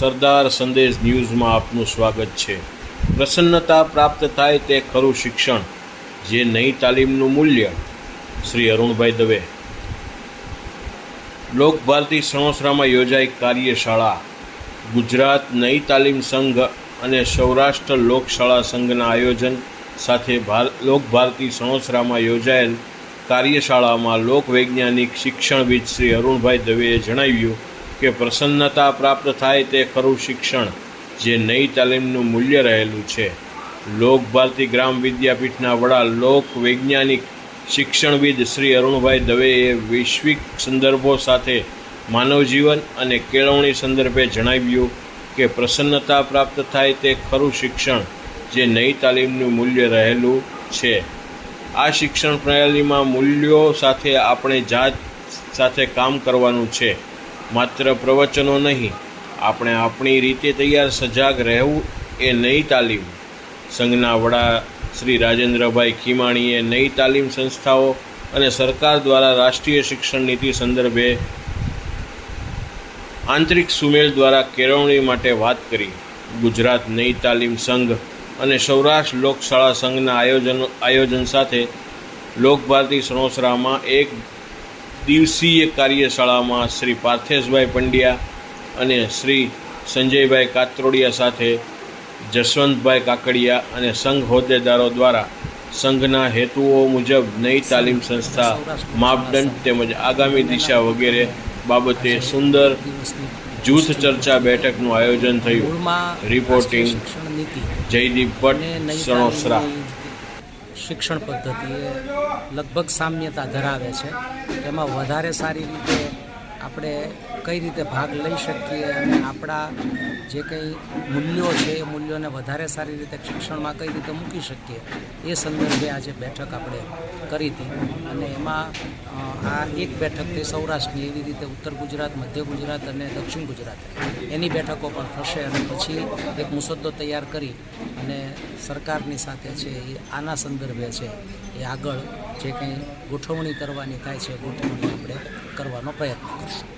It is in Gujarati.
સરદાર સંદેશ ન્યૂઝમાં આપનું સ્વાગત છે. પ્રસન્નતા પ્રાપ્ત થાય તે ખરું શિક્ષણ, જે નઈ તાલીમનું મૂલ્ય. શ્રી અરુણભાઈ દવે. લોકભારતી સણોસરામાં યોજાઈ કાર્યશાળા, ગુજરાત નઈ તાલીમ સંઘ અને સૌરાષ્ટ્ર લોકશાળા સંઘના આયોજન સાથે ભાર લોકભારતી સણોસરામાં યોજાયેલ કાર્યશાળામાં લોકવૈજ્ઞાનિક શિક્ષણવિદ શ્રી અરુણભાઈ દવેએ જણાવ્યું કે પ્રસન્નતા પ્રાપ્ત થાય તે ખરું શિક્ષણ, જે નઈ તાલીમનું મૂલ્ય રહેલું છે. લોકભારતી ગ્રામ વિદ્યાપીઠના વડા લોક વૈજ્ઞાનિક શિક્ષણવિદ શ્રી અરુણભાઈ દવેએ વૈશ્વિક સંદર્ભો સાથે માનવ જીવન અને કેળવણી સંદર્ભે જણાવ્યું કે પ્રસન્નતા પ્રાપ્ત થાય તે ખરું શિક્ષણ, જે નઈ તાલીમનું મૂલ્ય રહેલું છે. આ શિક્ષણ પ્રણાલીમાં મૂલ્યો સાથે આપણે જાત સાથે કામ કરવાનું છે. માત્ર પ્રવચનો નહીં, આપણે આપણી રીતે તૈયાર સજાગ રહેવું એ નઈ તાલીમ. સંઘના વડા શ્રી રાજેન્દ્રભાઈ ખીમાણીએ નઈ તાલીમ સંસ્થાઓ અને સરકાર દ્વારા રાષ્ટ્રીય શિક્ષણ નીતિ સંદર્ભે આંતરિક સુમેળ દ્વારા કેળવણી માટે વાત કરી. ગુજરાત નઈ તાલીમ સંઘ અને સૌરાષ્ટ્ર લોકશાળા સંઘના આયોજન આયોજન સાથે લોકભારતી સણોસરામાં એક દિવસીય કાર્યશાળામાં શ્રી પાર્થેશભાઈ પંડ્યા અને શ્રી સંજયભાઈ કાત્રોડિયા સાથે જસવંતભાઈ કાકડિયા અને સંઘ હોદ્દેદારો દ્વારા સંઘના હેતુઓ મુજબ નઈ તાલીમ સંસ્થા માપદંડ તેમજ આગામી દિશા વગેરે બાબતે સુંદર જૂથ ચર્ચા બેઠકનું આયોજન થયું. રિપોર્ટિંગ જયદીપ ભટ્ટ સણોસરા. શિક્ષણ પદ્ધતિ લગભગ સામ્યતા ધરાવે છે. એમાં વધારે સારી રીતે આપણે કઈ રીતે ભાગ લઈ શકીએ અને આપણા જે કંઈ મૂલ્યો છે, એ મૂલ્યોને વધારે સારી રીતે શિક્ષણમાં કઈ રીતે મૂકી શકીએ, એ સંદર્ભે આજે બેઠક આપણે કરી હતી. અને એમાં આ એક બેઠક તે સૌરાષ્ટ્રની એવી રીતે ઉત્તર ગુજરાત, મધ્ય ગુજરાત અને દક્ષિણ ગુજરાત. એની બેઠકો પણ થશે અને પછી એક મુસદ્દો તૈયાર કરી અને સરકારની સાથે છે એ આના સંદર્ભે છે એ આગળ જે કંઈ ગોઠવણી કરવાની થાય છે ગોઠવણી આપણે કરવાનો પ્રયત્ન કરશું.